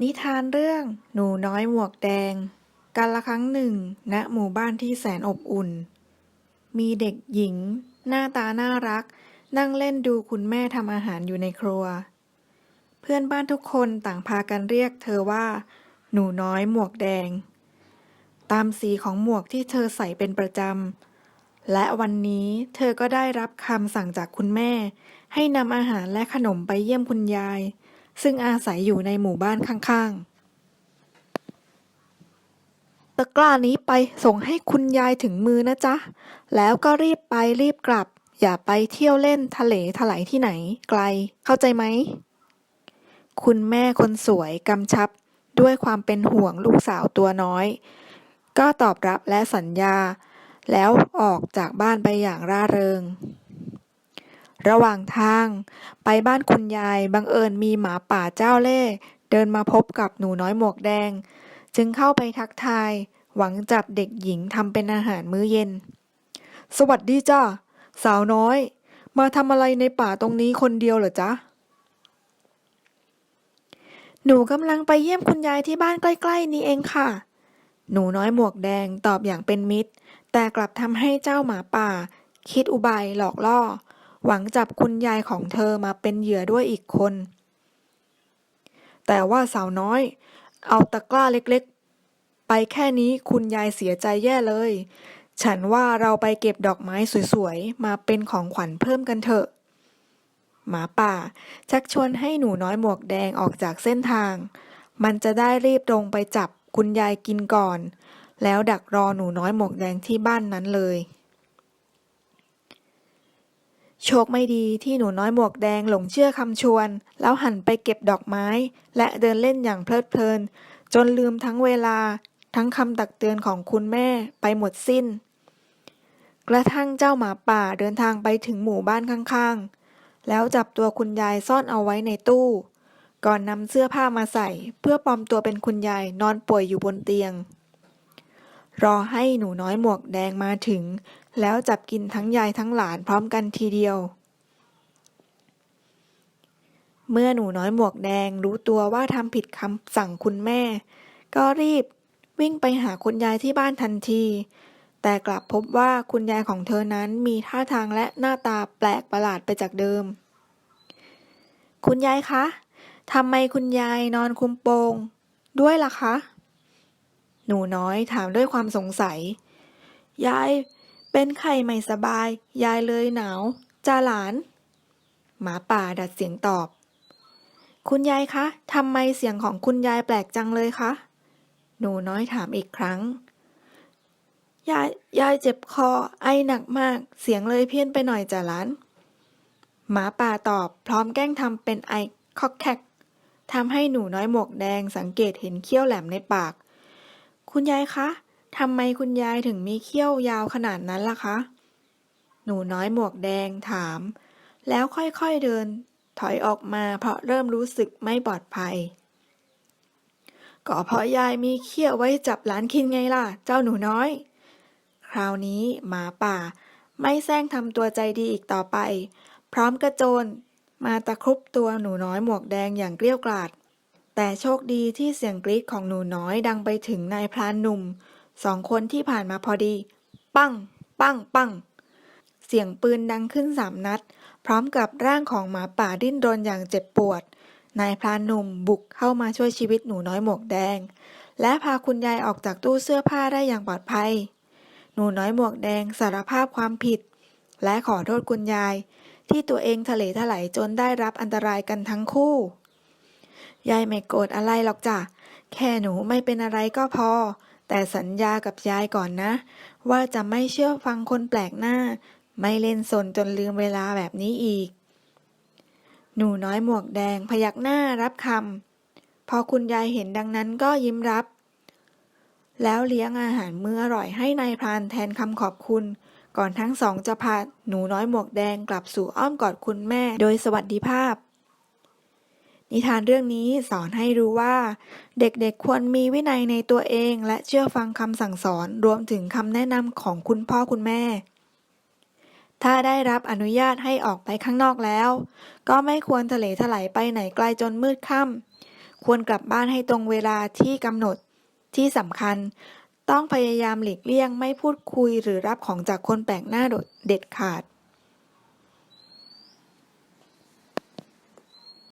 นิทานเรื่องหนูน้อยหมวกแดงกันละครั้งหนึ่งณหมู่บ้านที่แสนอบอุ่น มีเด็กหญิง หน้าตาน่ารัก นั่งเล่นดูคุณแม่ทำอาหารอยู่ในครัว เพื่อนบ้านทุกคนต่างพากันเรียกเธอว่า หนูน้อยหมวกแดง ตามสีของหมวกที่เธอใส่เป็นประจำ และวันนี้เธอก็ได้รับคำสั่งจากคุณแม่ ให้นำอาหารและขนมไปเยี่ยมคุณยาย ซึ่งอาศัยอยู่ในหมู่บ้านข้างๆ ตะกร้านี้ไปส่งให้คุณยายถึงมือนะจ๊ะ แล้วก็รีบไปรีบกลับ อย่าไปเที่ยวเล่นทะเลถลายที่ไหนไกล เข้าใจไหม คุณแม่คนสวยกำชับด้วยความเป็นห่วงลูกสาวตัวน้อย ก็ตอบรับและสัญญา แล้วออกจากบ้านไปอย่างร่าเริง ระหว่างทาง ไปบ้านคุณยายบังเอิญมีหมาป่าเจ้าเล่ห์เดินมาพบกับหนูน้อยหมวกแดง จึงเข้าไปทักทาย หวังจับเด็กหญิงทำเป็นอาหารมื้อเย็น สวัสดีจ้าสาวน้อย มาทำอะไรในป่าตรงนี้คนเดียวเหรอจ๊ะหนูกำลังไปเยี่ยมคุณยายที่บ้านใกล้ ๆ นี้เองค่ะ หนูน้อยหมวกแดงตอบอย่างเป็นมิตร แต่กลับทำให้เจ้าหมาป่า คิดอุบายหลอกล่อ หวังจับคุณยายของเธอมาเป็นเหยื่อด้วยอีกคน แต่ว่าสาวน้อย เอาตะกร้าเล็กๆ ไปแค่นี้คุณยายเสียใจแย่เลย ฉันว่าเราไปเก็บดอกไม้สวยๆ มาเป็นของขวัญเพิ่มกันเถอะ หมาป่า ชักชวนให้หนูน้อยหมวกแดงออกจากเส้นทาง มันจะได้รีบตรงไปจับคุณยายกินก่อน แล้วดักรอหนูน้อยหมวกแดงที่บ้านนั้นเลย โชคไม่ดีที่หนูน้อยหมวกแดงหลงเชื่อคำชวน แล้วหันไปเก็บดอกไม้ และเดินเล่นอย่างเพลิดเพลิน จนลืมทั้งเวลา ทั้งคำตักเตือนของคุณแม่ไปหมดสิ้น กระทั่งเจ้าหมาป่าเดินทางไปถึงหมู่บ้านข้างๆ แล้วจับตัวคุณยายซ่อนเอาไว้ในตู้ ก่อนนำเสื้อผ้ามาใส่ เพื่อปลอมตัวเป็นคุณยายนอนป่วยอยู่บนเตียง รอให้หนูน้อยหมวกแดงมาถึง แล้วจับกินทั้งยายทั้งหลานพร้อมกันทีเดียว เมื่อหนูน้อยหมวกแดงรู้ตัวว่าทำผิดคำสั่งคุณแม่ ก็รีบวิ่งไปหาคุณยายที่บ้านทันที แต่กลับพบว่าคุณยายของเธอนั้นมีท่าทางและหน้าตาแปลกประหลาดไปจากเดิม คุณยายคะทำไมคุณยายนอนคุมโปง ด้วยล่ะคะ หนูน้อยถามด้วยความสงสัย ยาย เป็นไข้ไม่สบาย ยายเลยหนาวจ้าหลาน หมาป่าดัดเสียงตอบ คุณยายคะทำไมเสียงของคุณยายแปลกจังเลยคะ หนูน้อยถามอีกครั้ง ยาย ยายเจ็บคอ ไอหนักมาก เสียงเลยเพี้ยนไปหน่อยจ้ะหลาน หมาป่าตอบ พร้อมแกล้งทำเป็นไอคอกแคกทำให้หนูน้อยหมวกแดงสังเกตเห็นเขี้ยวแหลมในปาก คุณยายคะทำไมคุณยายถึงมีเขี้ยวยาวขนาดนั้นล่ะคะ หนูน้อยหมวกแดงถาม แล้วค่อยๆเดิน ถอยออกมาเพราะเริ่มรู้สึกไม่ปลอดภัย ก็เพราะยายมีเขี้ยวไว้จับหลานกินไงล่ะ เจ้าหนูน้อย คราวนี้หมาป่า ไม่แซงทำตัวใจดีอีกต่อไป พร้อมกระโจน มาตะครุบตัวหนูน้อยหมวกแดงอย่างเกลี้ยกล่อด แต่โชคดีที่เสียงกรี๊ดของหนูน้อยดังไปถึงนายพรานหนุ่มสองคนที่ผ่านมาพอดี ปั้ง ปั้ง ปั้ง เสียงปืนดังขึ้นสามนัด พร้อมกับร่างของหมาป่าดิ้นรนอย่างเจ็บปวด นายพรานหนุ่มบุกเข้ามาช่วยชีวิตหนูน้อยหมวกแดง และพาคุณยายออกจากตู้เสื้อผ้าได้อย่างปลอดภัย หนูน้อยหมวกแดงสารภาพความผิด และขอโทษคุณยาย ที่ตัวเองทะเลถลายจนได้รับอันตรายกันทั้งคู่ ยายไม่โกรธอะไรหรอกจ้ะ แค่หนูไม่เป็นอะไรก็พอ แต่สัญญากับยายก่อนนะ ว่าจะไม่เชื่อฟังคนแปลกหน้า ไม่เล่นสนจนลืมเวลาแบบนี้อีก หนูน้อยหมวกแดงพยักหน้ารับคำพอคุณยายเห็นดังนั้นก็ยิ้มรับ แล้วเลี้ยงอาหารมื้ออร่อยให้นายพรานแทนคำขอบคุณก่อนทั้งสองจะพาหนูน้อยหมวกแดงกลับสู่อ้อมกอดคุณแม่โดยสวัสดิภาพ นิทานเรื่องนี้สอนให้รู้ว่า เด็กๆควรมีวินัยในตัวเอง และเชื่อฟังคำสั่งสอนรวมถึงคำแนะนำของคุณพ่อคุณแม่ ถ้าได้รับอนุญาตให้ออกไปข้างนอกแล้ว ก็ไม่ควรทะเลถลายไปไหนไกลจนมืดค่ำควรกลับบ้านให้ตรงเวลาที่กำหนดที่สำคัญ ต้องพยายามหลีกเลี่ยงไม่พูดคุยหรือรับของจากคนแปลกหน้าดเด็ดขาด